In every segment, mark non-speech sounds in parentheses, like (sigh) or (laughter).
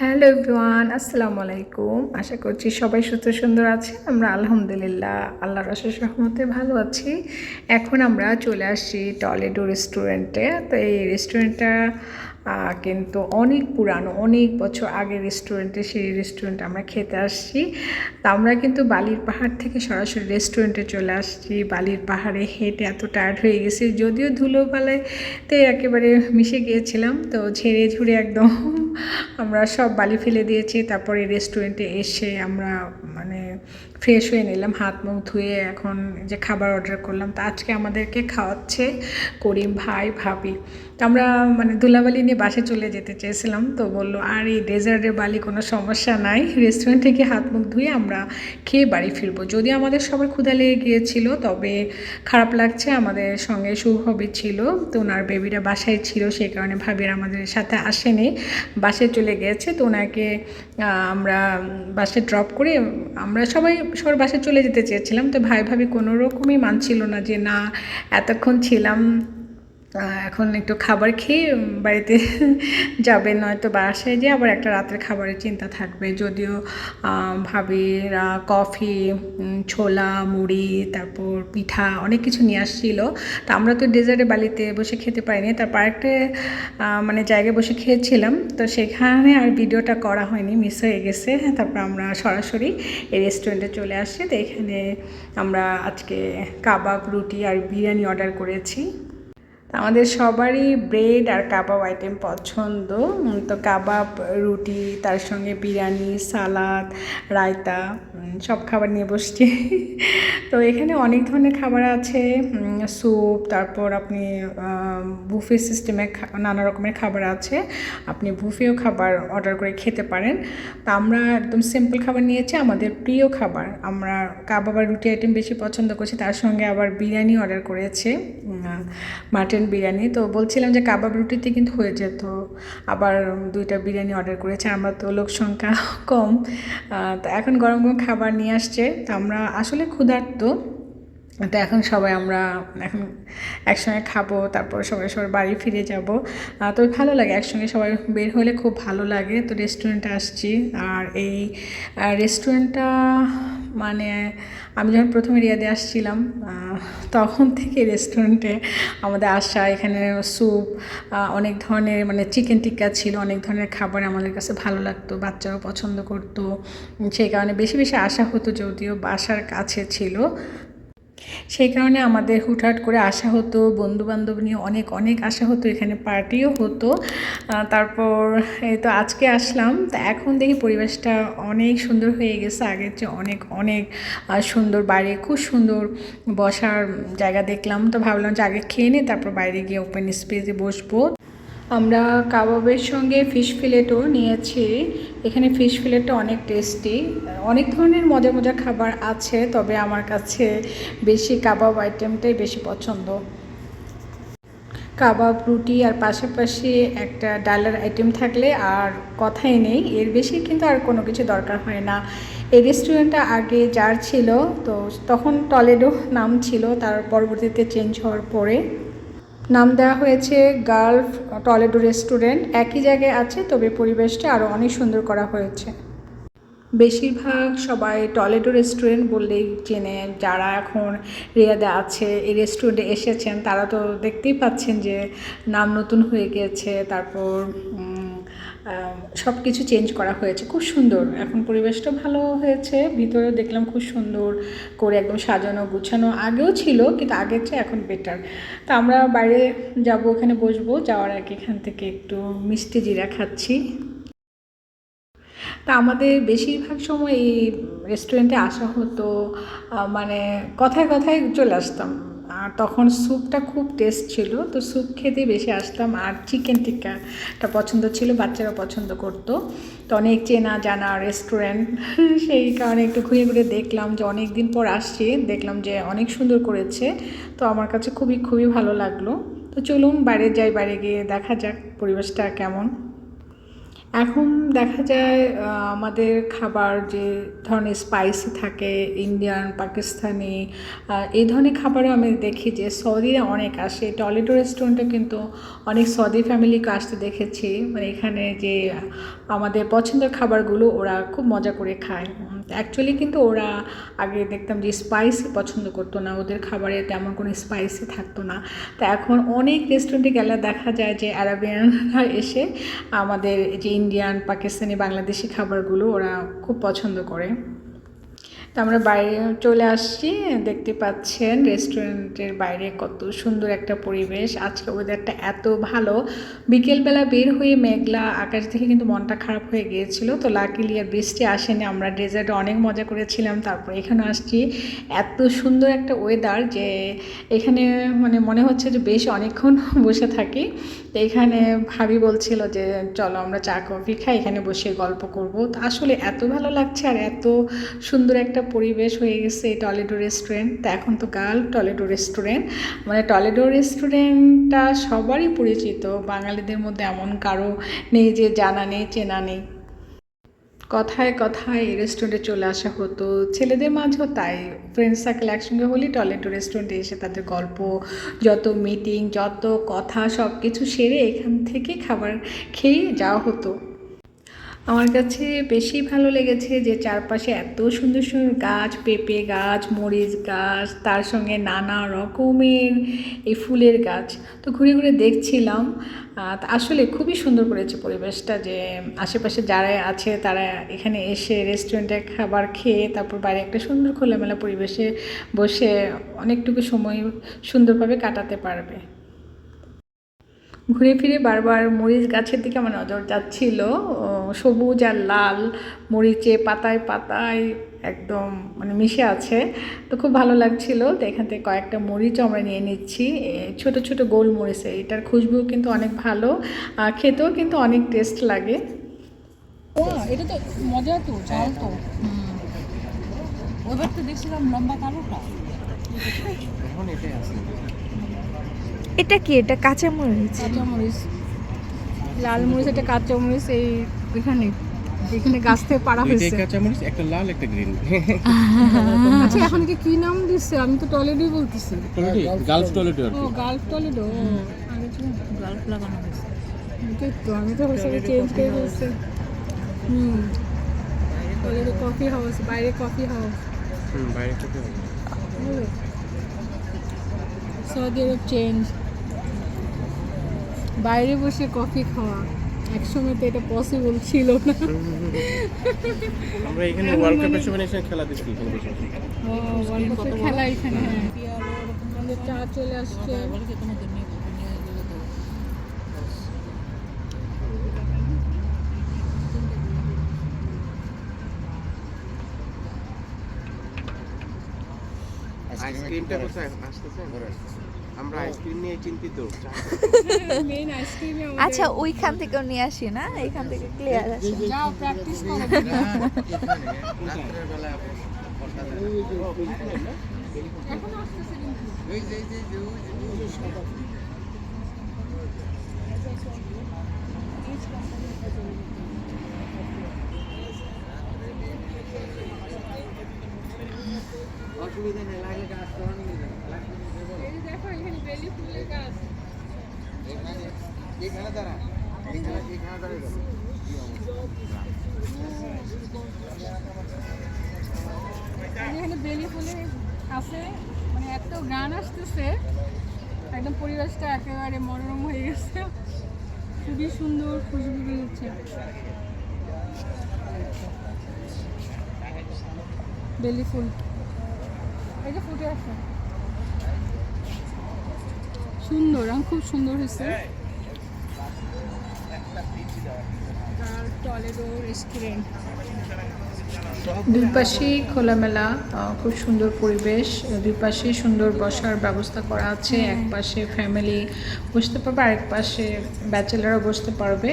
Hello everyone, আসসালামু আলাইকুম। আশা করছি সবাই সুস্থ সুন্দর আছেন আমরা আলহামদুলিল্লাহ আল্লাহর রসের সহমতে ভালো আছি। এখন আমরা চলে আসছি টলেডো রেস্টুরেন্টে। তো এই রেস্টুরেন্টটা কিন্তু অনেক পুরানো, অনেক বছর আগের রেস্টুরেন্টে সেই রেস্টুরেন্টে আমরা খেতে আসছি। তা আমরা কিন্তু বালির পাহাড় থেকে সরাসরি রেস্টুরেন্টে চলে আসছি। বালির পাহাড়ে হেঁটে এত টায়ার্ড হয়ে গেছি, যদিও ধুলোবালাইতে একেবারে মিশে গিয়েছিলাম, তো ঝেড়ে ঝুড়ে একদম (laughs) আমরা সব বালি ফেলে দিয়েছি। তারপরে রেস্টুরেন্টে এসে আমরা মানে ফ্রেশ হয়ে নিলাম, হাত মুখ ধুয়ে এখন যে খাবার অর্ডার করলাম। তা আজকে আমাদেরকে খাওয়াচ্ছে করিম ভাই, ভাবি। তো আমরা মানে ধুলাবালি নিয়ে বাসে চলে যেতে চেয়েছিলাম, তো বলল, আর এই ডেজার্টের বালি কোনো সমস্যা নাই রেস্টুরেন্ট থেকে হাত মুখ ধুয়ে আমরা খেয়ে বাড়ি ফিরবো। যদি আমাদের সবার ক্ষুধা লেগে গিয়েছিল, তবে খারাপ লাগছে, আমাদের সঙ্গে সুহবি ছিল, তো ওনার বেবিরা বাসায় ছিল, সেই কারণে ভাবির আমাদের সাথে আসেনি, বাসে চলে গিয়েছে তো ওনাকে আমরা বাসে ড্রপ করে আমরা সবাই সবার বাসায় চলে যেতে চেয়েছিলাম, তো ভাই ভাবি কোনো রকমই মানছিল না যে, না, এতক্ষণ ছিলাম এখন একটু খাবার খেয়ে বাড়িতে (laughs) যাবে। নয়তো বাসায় যে আবার একটা রাতের খাবারের চিন্তা থাকবে। যদিও ভাবিরা কফি ছোলা, মুড়ি, তারপর পিঠা অনেক কিছু নিয়ে আসছিল। তা আমরা তো ডেজার্টে বালিতে বসে খেতে পারিনি। তারপর একটা মানে জায়গায় বসে খেয়েছিলাম। তো সেখানে আর ভিডিওটা করা হয়নি মিস হয়ে গেছে। তারপর আমরা সরাসরি এই রেস্টুরেন্টে চলে আসছি তো এখানে আমরা আজকে কাবাব, রুটি আর বিরিয়ানি অর্ডার করেছি। আমাদের সবারই ব্রেড আর কাবাব আইটেম পছন্দ। তো কাবাব, রুটি, তার সঙ্গে বিরিয়ানি, সালাদ, রায়তা সব খাবার নিয়ে বসছি। (laughs) তো এখানে অনেক ধরনের খাবার আছে। স্যুপ তারপর আপনি বুফে সিস্টেমে নানা রকমের খাবার আছে। আপনি বুফেও খাবার অর্ডার করে খেতে পারেন। তা আমরা একদম সিম্পল খাবার নিয়েছি, আমাদের প্রিয় খাবার। আমরা কাবাব আর রুটি আইটেম বেশি পছন্দ করছি, তার সঙ্গে আবার বিরিয়ানি অর্ডার করেছে। মাটন বিরিয়ানি। তো বলছিলাম যে কাবাব রুটিতে কিন্তু হয়ে যেত। আবার দুইটা বিরিয়ানি অর্ডার করেছে, আমরা তো লোক সংখ্যা (laughs) কম। তো এখন গরম গরম খাবার নিয়ে আসছে। তো আমরা আসলে ক্ষুধার্ত। তো এখন সবাই আমরা এখন একসঙ্গে খাব, তারপর সবাই সবার বাড়ি ফিরে যাব। তো ভালো লাগে, একসঙ্গে সবাই বের হলে খুব ভালো লাগে। তো রেস্টুরেন্টে আসছি। আর এই রেস্টুরেন্টটা মানে আমি যখন প্রথম রিয়াদে আসছিলাম তখন থেকে রেস্টুরেন্টে আমাদের আসা, এখানে স্যুপ অনেক ধরনের মানে চিকেন টিক্কা ছিল, অনেক ধরনের খাবার আমাদের কাছে ভালো লাগতো, বাচ্চারাও পছন্দ করতো। সেই কারণে বেশি বেশি আসা হতো, যদিও বাসার কাছে ছিল। সেই কারণে আমাদের হুটহাট করে আসা হতো বন্ধু বান্ধব নিয়ে অনেক অনেক আসা হতো, এখানে পার্টিও হতো। তারপর এই তো আজকে আসলাম। তা এখন দেখি পরিবেশটা অনেক সুন্দর হয়ে গেছে। আগের চেয়ে অনেক অনেক সুন্দর বাইরে খুব সুন্দর বসার জায়গা দেখলাম। তো ভাবলাম যে আগে খেয়ে নিই তারপর বাইরে গিয়ে ওপেন স্পেসে বসবো। আমরা কাবাবের সঙ্গে ফিশ ফিলেটও নিয়েছি। এখানে ফিশ ফিলেটটা অনেক টেস্টি অনেক ধরনের মজার মজার খাবার আছে, তবে আমার কাছে বেশি কাবাব আইটেমটাই বেশি পছন্দ। কাবাব, রুটি আর পাশাপাশি একটা ডালের আইটেম থাকলে আর কথাই নেই, এর বেশি কিন্তু আর কোনো কিছু দরকার হয় না। এই রেস্টুরেন্টটা আগে যার ছিল, তো তখন টলেডো নাম ছিল, তার পরবর্তীতে চেঞ্জ হওয়ার পরে নাম দেওয়া হয়েছে গার্লফ টলেডো রেস্টুরেন্ট। একই জায়গায় আছে, তবে পরিবেশটা আরও অনেক সুন্দর করা হয়েছে। বেশিরভাগ সবাই টলেডো রেস্টুরেন্ট বললেই চেনে। যারা এখন রিয়াদে আছে, এই রেস্টুরেন্টে এসেছেন, তারা তো দেখতেই পাচ্ছেন যে নাম নতুন হয়ে গিয়েছে তারপর সব কিছু চেঞ্জ করা হয়েছে। খুব সুন্দর। এখন পরিবেশটা ভালো হয়েছে। ভিতরেও দেখলাম খুব সুন্দর করে একদম সাজানো, গুছানো। আগেও ছিল, কিন্তু আগের চেয়ে এখন বেটার তো আমরা বাইরে যাব, ওখানে বসবো। যাওয়ার আগে এখান থেকে একটু মিষ্টি জিরা খাচ্ছি। তা আমাদের বেশিরভাগ সময় এই রেস্টুরেন্টে আসা হতো মানে কথায় কথায় চলে আসতাম। আর তখন স্যুপটা খুব টেস্ট ছিল, তো স্যুপ খেতে বেশি আসতাম। আর চিকেন টিক্কাটা পছন্দ ছিল, বাচ্চারা পছন্দ করতো। তো অনেক চেনা জানা রেস্টুরেন্ট (laughs) সেই কারণে একটু ঘুরে ঘুরে দেখলাম যে অনেক দিন পর আসছি। দেখলাম যে অনেক সুন্দর করেছে, তো আমার কাছে খুবই খুবই ভালো লাগল। তো চলুন বাইরে যাই, বাইরে গিয়ে দেখা যাক পরিবেশটা কেমন। এখন দেখা যায় আমাদের খাবার যে ধরনের স্পাইসি থাকে ইন্ডিয়ান পাকিস্তানি এই ধরনের খাবারও আমি দেখি যে সৌদিরা অনেক আসে। টলেডো রেস্টুরেন্টে কিন্তু অনেক সৌদি ফ্যামিলিকে আসতে দেখেছি। মানে এখানে যে আমাদের পছন্দের খাবারগুলো ওরা খুব মজা করে খায়। অ্যাকচুয়ালি কিন্তু ওরা আগে দেখতাম যে স্পাইসি পছন্দ করতো না। ওদের খাবারে তেমন কোনো স্পাইসি থাকতো না। তা এখন অনেক রেস্টুরেন্টে গেলে দেখা যায় যে অ্যারাবিয়ানরা (laughs) এসে আমাদের যে ইন্ডিয়ান পাকিস্তানি বাংলাদেশি খাবারগুলো ওরা খুব পছন্দ করে। তো আমরা বাইরে চলে আসছি, দেখতে পাচ্ছেন রেস্টুরেন্টের বাইরে কত সুন্দর একটা পরিবেশ। আজকে ওয়েদারটা এত ভালো। বিকেলবেলা বের হয়ে মেঘলা আকাশ দেখে কিন্তু মনটা খারাপ হয়ে গিয়েছিল। তো লাকিলি আর বৃষ্টি আসেনি, আমরা ডেজার্টে অনেক মজা করেছিলাম। তারপর এখানে আসছি। এত সুন্দর একটা ওয়েদার যে এখানে মানে মনে হচ্ছে যে বেশ অনেকক্ষণ বসে থাকি। তো এখানে ভাবি বলছিল যে, চলো আমরা চা, কফি খাই, এখানে বসে গল্প করব। তো আসলে এত ভালো লাগছে আর এত সুন্দর একটা পরিবেশ হয়ে গেছে এই টলেডো রেস্টুরেন্ট। তা এখন তো গার্ল টলেডো রেস্টুরেন্ট। মানে টলেডো রেস্টুরেন্টটা সবারই পরিচিত। বাঙালিদের মধ্যে এমন কারও নেই যে জানা নেই, চেনা নেই। কথায় কথায় এই রেস্টুরেন্টে চলে আসা হতো। ছেলেদের মাঝেও তাই। ফ্রেন্ড সার্কেল একসঙ্গে হলেই টয়লেট রেস্টুরেন্টে এসে তাদের গল্প, যত মিটিং যত কথা সব কিছু সেরে এখান থেকে খাবার খেয়ে যাওয়া হতো। আমার কাছে বেশি ভালো লেগেছে যে চারপাশে এত সুন্দর সুন্দর গাছ, পেঁপে গাছ, মরিচ গাছ, তার সঙ্গে নানা রকমের এই ফুলের গাছ। তো ঘুরে ঘুরে দেখছিলাম আসলে খুবই সুন্দর করেছে পরিবেশটা যে আশেপাশে যারা আছে তারা এখানে এসে রেস্টুরেন্টে খাবার খেয়ে তারপর বাইরে একটা সুন্দর খোলামেলা পরিবেশে বসে অনেকটুকু সময় সুন্দরভাবে কাটাতে পারবে। ঘুরে ফিরে বারবার মরিচ গাছের দিকে আমার নজর যাচ্ছিল। সবুজ আর লাল মরিচে পাতায় পাতায় একদম মানে মিশে আছে। তো খুব ভালো লাগছিল তো এখান থেকে কয়েকটা মরিচও আমরা নিয়ে নিচ্ছি। ছোট ছোট গোল মরিচে এটার খুশবু কিন্তু অনেক ভালো আর খেতেও কিন্তু অনেক টেস্ট লাগে। এটা তো মজা তো ঝাল তো ওইবার তো দেখছিলাম লম্বা কালোটা। এখন এটাই আছে। এটা কি? এটা কাঁচা মরিচ? কাঁচামরিচ লাল মরিচ একটা কাঁচামরিচ এই এখানে এখানে গাছ থেকে পাড়া হয়েছে। কাঁচামরিচ একটা লাল একটা গ্রিন। আচ্ছা এখন কি কি নাম দিচ্ছে? আমি তো টয়লেটই বলতেছি। গার্লস টয়লেট আর ও গাল্ফ ও আগে তো গাল্ফ লাগানো হয়েছে তো আমি তো হোস্টেলে চেঞ্জ করে ফেলছি। হুম। টয়লেটে কফি হাউস বাইরে কফি হাউস হুম বাইরে থেকে সৌদি আরব চেঞ্জ বাইরে বসে কফি খাওয়া। একসময় তো এটা পসিবল ছিল না। আমরা এখানে ওয়ার্ল্ড কাপের সময় এসে খেলা দেখছি এখানে বসে বসে। ও, Cup এর খেলা এখানে হ্যাঁ। আমাদের চা চলে আসছে। আইসক্রিমটা কোথায়? আসতেছে? আমরা আইসক্রিম নিয়ে চিন্তিত আচ্ছা ওইখান থেকেও নিয়ে আসি না এইখান থেকে ক্লিয়ার আছে যাও প্র্যাকটিস করো রাত্রের বেলা এখন আসতেছে কিন্তু অসুবিধা নেই লাগে গাছ করানো এই যে দেখো এখানে বেলি ফুলের গাছ। এখানে দাঁড়া এখানে এখানে দাঁড়িয়ে যাবে। এখানে বেলি ফুলে আছে মানে এত গান আসতেছে একদম পরিবেশটা একেবারে মনোরম হয়ে গেছে। খুবই সুন্দর খুশবু বেরোচ্ছে বেলি ফুল। এই যে ফুটে আছে সুন্দর রং খুব সুন্দর হয়েছে। Toledo restaurant. দুই পাশেই খোলামেলা খুব সুন্দর পরিবেশ। দুই পাশে সুন্দর বসার ব্যবস্থা করা আছে। এক পাশে ফ্যামিলি বসতে পারবে আরেক পাশে ব্যাচেলারও বসতে পারবে।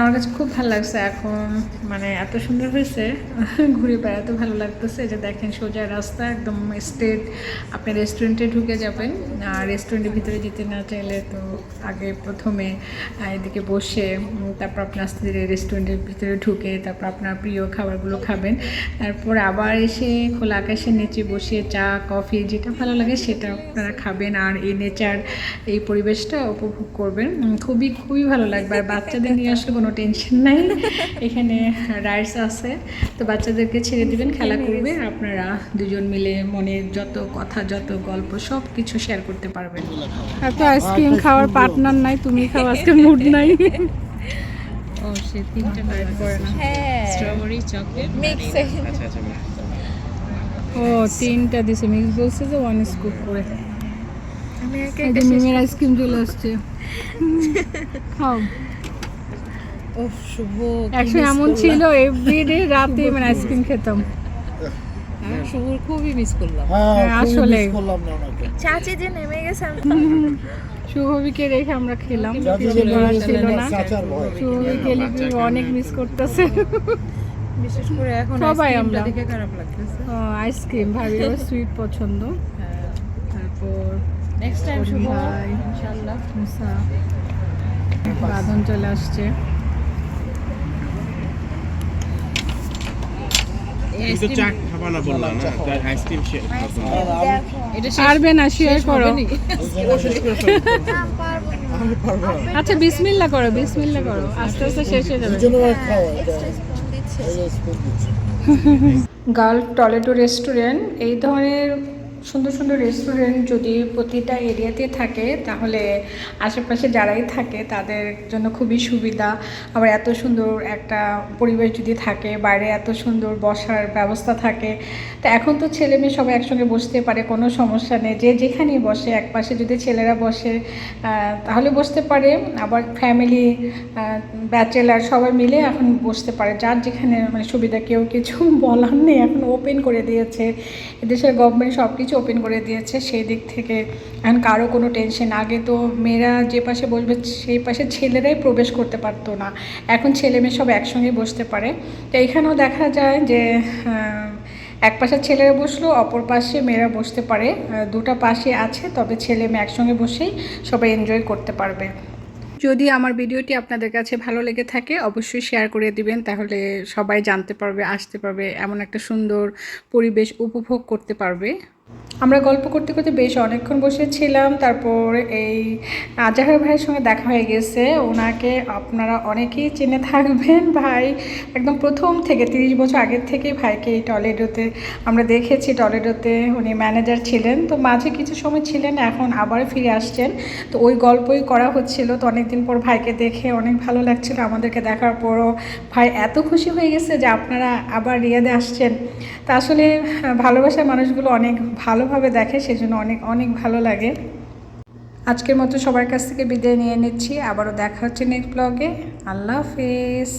আমার কাছে খুব ভালো লাগছে এখন মানে এত সুন্দর হয়েছে, (laughs) ঘুরে বেড়াতে ভালো লাগতেছে। যে দেখেন সোজা রাস্তা, একদম স্ট্রেট আপনি রেস্টুরেন্টে ঢুকে যাবেন, আর রেস্টুরেন্টের ভিতরে যেতে না চাইলে তো আগে প্রথমে এদিকে বসে তারপর আপনি আস্তে ধীরে রেস্টুরেন্টের ভিতরে ঢুকে, তারপর আপনার প্রিয় খাবারগুলো খাবেন। তারপর আবার এসে খোলা আকাশের নিচে বসে চা, কফি, যেটা ভালো লাগে সেটা আপনারা খাবেন। আর এই নেচার এই পরিবেশটা উপভোগ করবেন। খুবই খুবই ভালো লাগবে। আর বাচ্চাদের নিয়ে আসলে কোনো টেনশন নাই। এখানে রাইডস আছে। তো বাচ্চাদেরকে ছেড়ে দিবেন খেলা করবে। আপনারা দুজন মিলে মনের যত কথা যত গল্প সব কিছু শেয়ার করতে পারবেন। এত আইসক্রিম খাওয়ার পার্টনার নাই তুমি খাও আজকে মুড নাই। ও সে তিনটা নাইট করে না। হ্যাঁ। স্ট্রবেরি চকলেট মিক্স আচ্ছা আচ্ছা ও তিনটা দিছে। মিক্স বলছে যে ওয়ান স্কুপ করে। আমি একে আইসক্রিম চলে আসছে। (laughs) খাও। ও শুভ একশো এমন ছিল এভরিডে রাতে মানে আইসক্রিম খেতাম। আমি শুভর খুবই মিস করলাম। হ্যাঁ, আসলে চাচি যে নেমে গেছে আমি (laughs) শুভবিকে রেখে আমরা খেলাম। কিছু করার ছিল না। শুভবিকে লিপি অনেক মিস করতেছে। বিশেষ করে এখন সবাই আমরা। দেখে খারাপ লাগতেছে। আইসক্রিম ভাবিও সুইট পছন্দ। তারপর নেক্সট টাইম শুভ। ইনশাআল্লাহ মুসা বাঁধন চলে আসছে কিন্তু চা খাবা না বললাম না আইসক্রিম শেয়ার এটা পারবে না শেয়ার করো। আচ্ছা বিসমিল্লা করো বিসমিল্লা করো। আস্তে আস্তে শেষ হয়ে যাবে। গার্ল টলেটো রেস্টুরেন্ট এই ধরনের সুন্দর সুন্দর রেস্টুরেন্ট যদি প্রতিটা এরিয়াতে থাকে, তাহলে আশেপাশে যারাই থাকে, তাদের জন্য খুবই সুবিধা। আবার এত সুন্দর একটা পরিবেশ যদি থাকে, বাইরে এত সুন্দর বসার ব্যবস্থা থাকে, তো এখন তো ছেলে মেয়ে সবাই একসঙ্গে বসতে পারে, কোনো সমস্যা নেই। যে যেখানেই বসে, এক পাশে যদি ছেলেরা বসে তাহলে বসতে পারে। আবার ফ্যামিলি ব্যাচেলার সবাই মিলে এখন বসতে পারে। যার যেখানে মানে সুবিধা, কেউ কিছু বলার নেই, এখন ওপেন করে দিয়েছে। এদেশের গভর্নমেন্ট সব কিছু ওপেন করে দিয়েছে সেই দিক থেকে এখন কারও কোনো টেনশন আগে তো মেয়েরা যে পাশে বসবে সেই পাশে ছেলেরাই প্রবেশ করতে পারতো না। এখন ছেলে মেয়ে সব একসঙ্গে বসতে পারে। তো এখানেও দেখা যায় যে এক পাশে ছেলেরা বসল, অপর পাশে মেয়েরা বসতে পারে। দুটা পাশে আছে, তবে ছেলে মেয়ে একসঙ্গে বসেই সবাই এনজয় করতে পারবে। যদি আমার ভিডিওটি আপনাদের কাছে ভালো লেগে থাকে, অবশ্যই শেয়ার করে দিবেন, তাহলে সবাই জানতে পারবে, আসতে পারবে, এমন একটা সুন্দর পরিবেশ উপভোগ করতে পারবে। আমরা গল্প করতে করতে বেশ অনেকক্ষণ বসেছিলাম, তারপর এই আজাহার ভাইয়ের সঙ্গে দেখা হয়ে গেছে। ওনাকে আপনারা অনেকেই চিনে থাকবেন ভাই। একদম প্রথম থেকে, তিরিশ বছর আগের থেকে ভাইকে এই টলেডোতে আমরা দেখেছি। টলেডোতে উনি ম্যানেজার ছিলেন। তো মাঝে কিছু সময় ছিলেন, এখন আবার ফিরে আসছেন। তো ওই গল্পই করা হচ্ছিল। তো অনেকদিন পর ভাইকে দেখে অনেক ভালো লাগছিল আমাদেরকে দেখার পরও। ভাই এত খুশি হয়ে গেছে যে আপনারা আবার রিয়াদে আসছেন। তা আসলে ভালোবাসার মানুষগুলো অনেক ভালোভাবে দেখে, সেজন্য অনেক অনেক ভালো লাগে। আজকের মতো সবার কাছ থেকে বিদায় নিয়ে নিচ্ছি। আবারও দেখা হচ্ছে নেক্সট ব্লগে আল্লাহ হাফেজ।